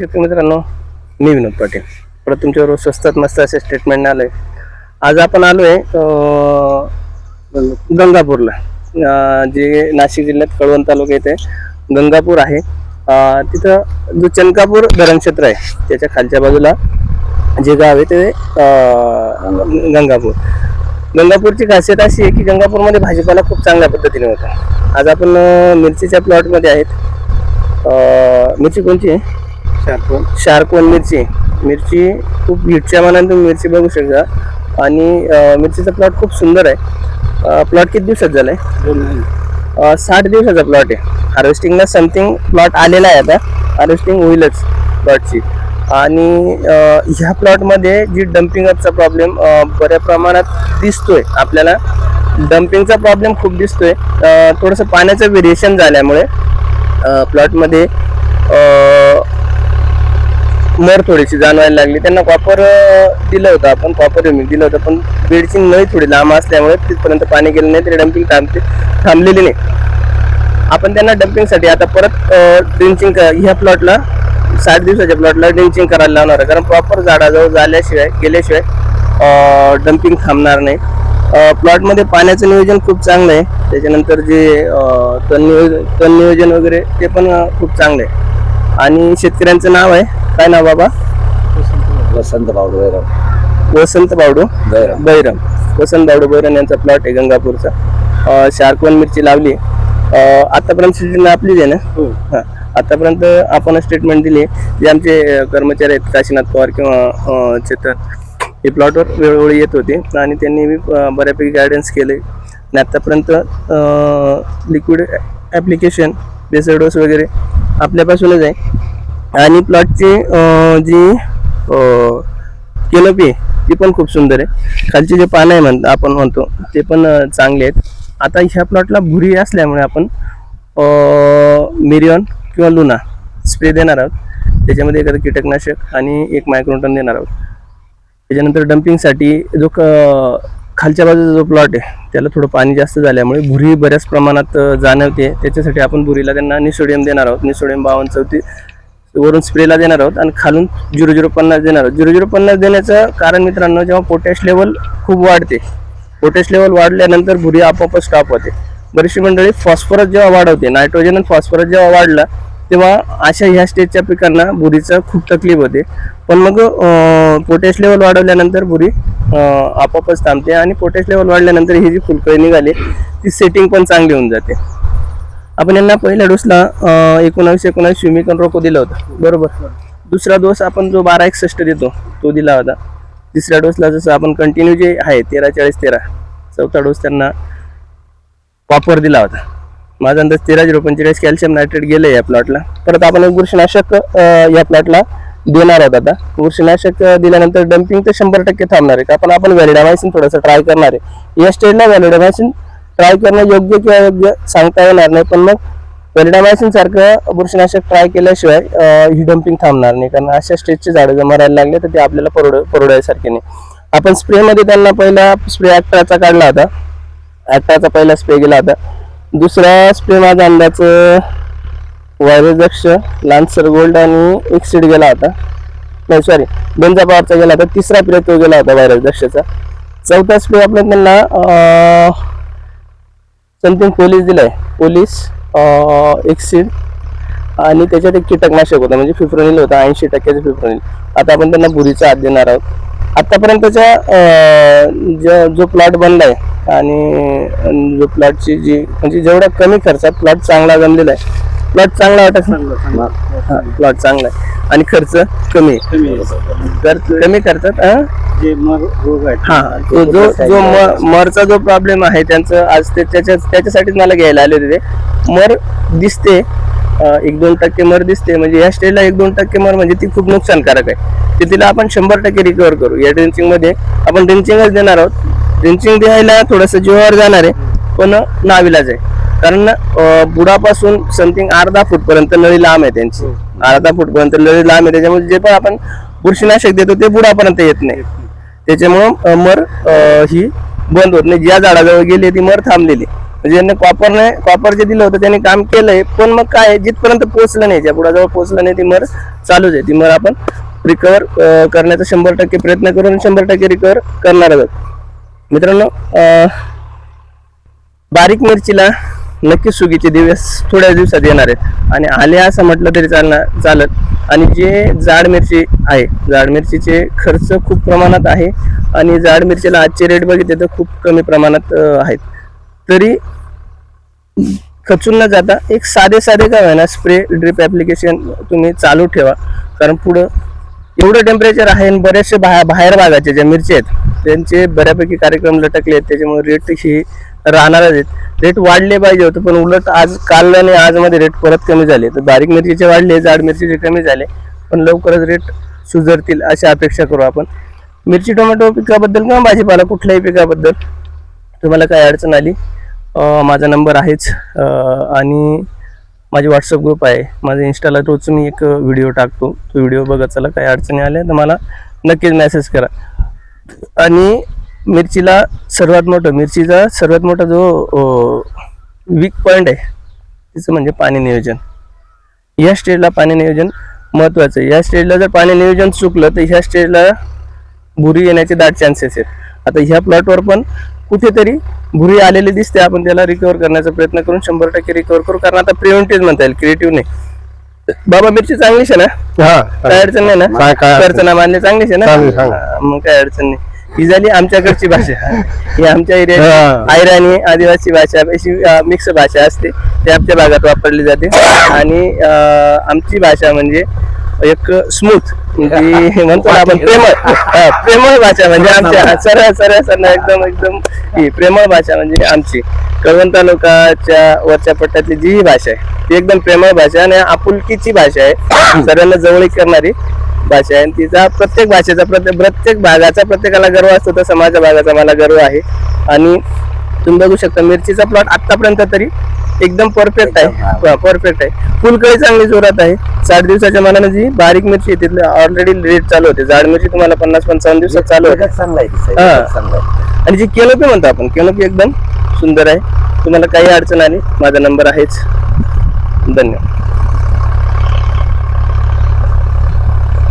शकता मित्रांनो मी विनोद पाटील. परत तुमच्याबरोबर स्वस्तात मस्त असे स्टेटमेंट आहे आज आपण आलो आहे गंगापूरला. जे नाशिक जिल्ह्यात कळवण तालुका येते गंगापूर आहे. तिथं जो चनकापूर धरणक्षेत्र आहे त्याच्या खालच्या बाजूला जे गाव आहे ते गंगापूर. गंगापूरची खासियत अशी आहे की गंगापूरमध्ये भाजीपाला खूप चांगल्या पद्धतीने होता. आज आपण मिरचीच्या प्लॉटमध्ये आहेत. मिरची कोणची आहे? शार्कवन शार्कवन मिरची. मिरची खूप हिटच्या मनाने तुम्ही मिरची बघू शकता. आणि मिरचीचा प्लॉट खूप सुंदर आहे. प्लॉट किती दिवसात झालाय? अं, साठ दिवसाचा प्लॉट आहे. हार्वेस्टिंगला समथिंग प्लॉट आलेला आहे आता. हार्वेस्टिंग होईलच प्लॉटची आणि ह्या प्लॉटमध्ये जी डम्पिंग अपचा प्रॉब्लेम बऱ्या प्रमाणात दिसतोय आपल्याला. डम्पिंगचा प्रॉब्लेम खूप दिसतोय. थोडंसं पाण्याचं व्हेरिएशन झाल्यामुळे प्लॉटमध्ये मर थोडीशी जाणवायला लागली. त्यांना कॉपर दिलं होतं आपण कॉपर युनिट दिलं होतं पण बेडची नळी थोडी लांब असल्यामुळे तिथपर्यंत पाणी गेलं नाही तरी डम्पिंग थांबते थांबलेली नाही. आपण त्यांना डम्पिंगसाठी आता परत ड्रिंचिंग ह्या प्लॉटला सात दिवसाच्या प्लॉटला ड्रिंचिंग करायला लावणार आहे. कारण प्रॉपर झाडाजवळ झाल्याशिवाय गेल्याशिवाय डम्पिंग थांबणार नाही. प्लॉटमध्ये पाण्याचं नियोजन खूप चांगलं आहे. त्याच्यानंतर जे तण नियोजन तण नियोजन वगैरे ते पण खूप चांगलं आहे. आणि शेतकऱ्यांचं नाव आहे. काय नाव बाबा? वसंत बावडे वसंत बावडू. बैरम. बैरम वसंत बावडू बैरम यांचा प्लॉट आहे गंगापूरचा. शार्कवन मिरची लावली. आतापर्यंत सीजन आपलीच आहे ना? हा. आतापर्यंत आपण स्टेटमेंट दिली. जे आमचे कर्मचारी आहेत काशीनाथ पवार किंवा चेतन हे प्लॉटवर वेळोवेळी येत होते. आणि त्यांनी बी अं, बऱ्यापैकी गायडन्स केले. आणि आतापर्यंत लिक्विड ॲप्लिकेशन बेसर डोस वगैरे आपल्यापासूनच आहे. आणि प्लॉटची जी केलोपी आहे ती पण खूप सुंदर आहे. खालचे जे पानं आहे म्हणतो आपण म्हणतो ते पण चांगले आहेत. आता ह्या प्लॉटला भुरी असल्यामुळे आपण मिरियॉन किंवा लुना स्प्रे देणार आहोत. त्याच्यामध्ये एखादं कीटकनाशक आणि एक मायक्रोटन देणार आहोत. त्याच्यानंतर डम्पिंगसाठी जो क खालच्या बाजूचा जो प्लॉट आहे त्याला थोडं पाणी जास्त झाल्यामुळे भुरी बऱ्याच प्रमाणात जाणवते. त्याच्यासाठी आपण भुरीला त्यांना निसोडियम देणार आहोत. निसोडियम बावन्न चौथी वरून स्प्रेला देणार आहोत आणि खालून झिरो झिरो पन्नास देणार आहोत. झिरो झिरो पन्नास देण्याचं कारण मित्रांनो जेव्हा पोटॅश लेवल खूप वाढते पोटॅश लेवल वाढल्यानंतर भुरी आपोआपच स्टॉप होते. बरीचशी मंडळी फॉस्फरस जेव्हा वाढवते नायट्रोजन आणि फॉस्फरस जेव्हा वाढला तेव्हा अशा ह्या स्टेजच्या पिकांना बुरीचं खूप तकलीफ होते. पण मग पोटॅश लेवल वाढवल्यानंतर बुरी आपोआपच थांबते आणि पोटॅश लेवल वाढल्यानंतर ही जी फुलकळी निघाली ती सेटिंग पण चांगली होऊन जाते. आपण यांना पहिल्या डोसला एकोणावीस एकोणावीस श्युमिकन रोको दिला होता. बरोबर? दुसरा डोस आपण जो बारा एकसष्ट देतो तो दिला होता. तिसऱ्या डोसला जसं आपण कंटिन्यू जे आहे तेरा चाळीस तेरा चौथा डोस त्यांना वापर दिला होता. माझा अंदाज तेरा झिरो पंचेचाळीस कॅल्शियम नायट्रेट गेलं या प्लॉटला परत आपण एक बुरशीनाशक या प्लॉटला देणार आहोत आता. बुरशीनाशक दिल्यानंतर डम्पिंग तर शंभर टक्के थांबणार आहे. कारण आपण व्हॅलिडामायसिन थोडंसं ट्राय करणार आहे. या स्टेजला व्हॅलिडामायसिन ट्राय करणं योग्य किंवा योग्य सांगता येणार नाही. पण मग व्हॅलिडामायसिन सारखं बुरशीनाशक ट्राय केल्याशिवाय ही डम्पिंग थांबणार नाही. कारण अशा स्टेजचे झाडं जर मरायला लागले तर ते आपल्याला परवड परवडायसारखे नाही. आपण स्प्रेमध्ये त्यांना पहिला स्प्रे ॲक्ट्राचा काढला होता. ॲक्टाचा पहिला स्प्रे गेला होता. दुसरा स्प्रे माझा अंदाज व्हायरस दक्ष लान्सर गोल्ड आणि एक सीड गेला होता. नाही सॉरी बेंजा पॉवरचा गेला होता. तिसरा प्रे तो गेला होता व्हायरस दक्षचा चौथा स्प्रे आपण त्यांना समथिंग पोलीस दिलाय. पोलीस एक सीड आणि त्याच्यात एक कीटकनाशक होतं. म्हणजे फिफ्रोनिल होता ऐंशी टक्क्याचं फिफ्रोनिल आता आपण त्यांना बुरीचा हात देणार आहोत. आतापर्यंतच्या अं, जो जो प्लॉट बनलाय आणि अं, जो प्लॉटची जी म्हणजे जेवढ्या कमी खर्चात प्लॉट चांगला जमलेला आहे. प्लॉट चांगला वाटत प्लॉट चांगला आहे. आणि खर्च कमी आहे. तर कमी खर्चात आहेत. हा जो जो मरचा जो प्रॉब्लेम आहे त्यांचं आज ते त्याच्या त्याच्यासाठीच मला घ्यायला आले होते ते. मर दिसते एक दोन टक्के मर दिसते म्हणजे या स्टेजला एक दोन टक्के मर म्हणजे ती खूप नुकसानकारक आहे. ते तिला आपण शंभर टक्के रिकवर करू. या ड्रिंचिंगमध्ये आपण ड्रिंचिंगच देणार आहोत. ड्रिंचिंग द्यायला थोडंसं जीवावर जाणार आहे पण नाविलाज आहे. कारण बुडापासून समथिंग अर्धा फूट पर्यंत नळी लांब आहे त्यांची. अर्धा फूट पर्यंत नळी लांब आहे. त्याच्यामुळे जे पण आपण बुरशीनाशक देतो ते बुडापर्यंत येत नाही. त्याच्यामुळं मर ही बंद होत नाही. ज्या झाडाजवळ गेली ती मर थांबलेली. म्हणजे यांनी कॉपरने कॉपर जे दिलं होतं त्यांनी काम केलंय. पण मग काय जिथपर्यंत पोहोचलं नाही ज्या पुढाजवळ पोहोचलं नाही ती मर चालूच आहे. ती मर आपण रिकवर करण्याचा शंभर टक्के प्रयत्न करून शंभर टक्के रिकवर करणार आहोत. मित्रांनो बारीक मिरचीला नक्कीच सुगीचे दिवस थोड्या दिवसात येणार आहेत. आणि आले असं म्हटलं तरी चालणार चालत. आणि जे जाड मिरची आहे जाड मिरचीचे खर्च खूप प्रमाणात आहे. आणि जाड मिरचीला आजचे रेट बघितले तर खूप कमी प्रमाणात आहेत. तरी खचून न जाता एक साधे साधे काय ना स्प्रे ड्रिप ॲप्लिकेशन तुम्ही चालू ठेवा. कारण पुढं एवढं टेम्परेचर आहे आणि बरेचसे बाहेर बाहेर भागाचे ज्या मिरची आहेत त्यांचे बऱ्यापैकी कार्यक्रम लटकले आहेत. त्याच्यामुळे रेट ही राहणारच आहेत. रेट वाढले पाहिजे होते पण उलट आज काल आणि आजमध्ये रेट परत कमी झाले. तर बारीक मिरचीचे वाढले जाड मिरचीचे कमी झाले पण लवकरच रेट सुधारतील अशी अपेक्षा करू आपण. मिरची टोमॅटो पिकाबद्दल किंवा भाजीपाला कुठल्याही पिकाबद्दल तुम्हाला काय अडचण आली माझा नंबर आहेच. आणि माझे व्हॉट्सअप ग्रुप आहे. माझ्या इंस्टाला रोज मी एक व्हिडिओ टाकतो. तो व्हिडिओ बघत चला काही अडचणी आल्या तर मला नक्कीच मेसेज करा. आणि मिरचीला सर्वात मोठं मिरचीचा सर्वात मोठा जो वीक पॉईंट आहे तिचं म्हणजे पाणी नियोजन. या स्टेजला पाणी नियोजन महत्त्वाचं आहे. या स्टेजला जर पाणी नियोजन चुकलं तर ह्या स्टेजला भुरी येण्याचे दाट चान्सेस आहेत. आता ह्या प्लॉटवर पण कुठेतरी भुरी आलेली दिसते. आपण त्याला रिकवर करण्याचा प्रयत्न करून शंभर टक्के रिकवर करू. कारण आता प्रिव्हेंटिव्ह म्हणता येईल क्रिएटिव्ह नाही. बाबा मिरची चांगलीच आहे ना? हा. काय अडचण नाही ना? काय- अडचण? मानले चांगलीच आहे ना? मग काय अडचण नाही. ही झाली आमच्याकडची भाषा. ही आमच्या एरियाची हा. आयराणी आदिवासी भाषा अशी मिक्स भाषा असते. ती आमच्या भागात वापरली जाते. आणि आमची भाषा म्हणजे एक स्मूथ म्हणजे म्हणतो आपण प्रेमळ. प्रेमळ भाषा म्हणजे आमच्या सरळ सरळ सरळ एकदम एकदम. ही प्रेमळ भाषा म्हणजे आमची. कळवण तालुकाच्या वरच्या पट्ट्यातली जी ही भाषा आहे ती एकदम प्रेमळ भाषा आणि आपुलकीची भाषा आहे. सर्वांना जवळीक करणारी भाषा आहे. आणि तिचा प्रत्येक भाषेचा प्रत्येक प्रत्येक भागाचा प्रत्येकाला गर्व असतो. तसं माझ्या भागाचा मला गर्व आहे. आणि तुम्ही बघू शकता मिरचीचा प्लॉट आतापर्यंत तरी एकदम परफेक्ट आहे. परफेक्ट आहे. फुलकळी चांगली जोरात आहे. साठ दिवसाच्या मनाने जी बारीक मिरची आहे तिथले ऑलरेडी रेट चालू होते. जाड मिरची तुम्हाला पन्नास पंचावन्न दिवसात चालू होते. आणि जी केलोपी म्हणतो आपण केलोपी एकदम सुंदर आहे. तुम्हाला काही अडचण आली माझा नंबर आहेच. धन्यवाद.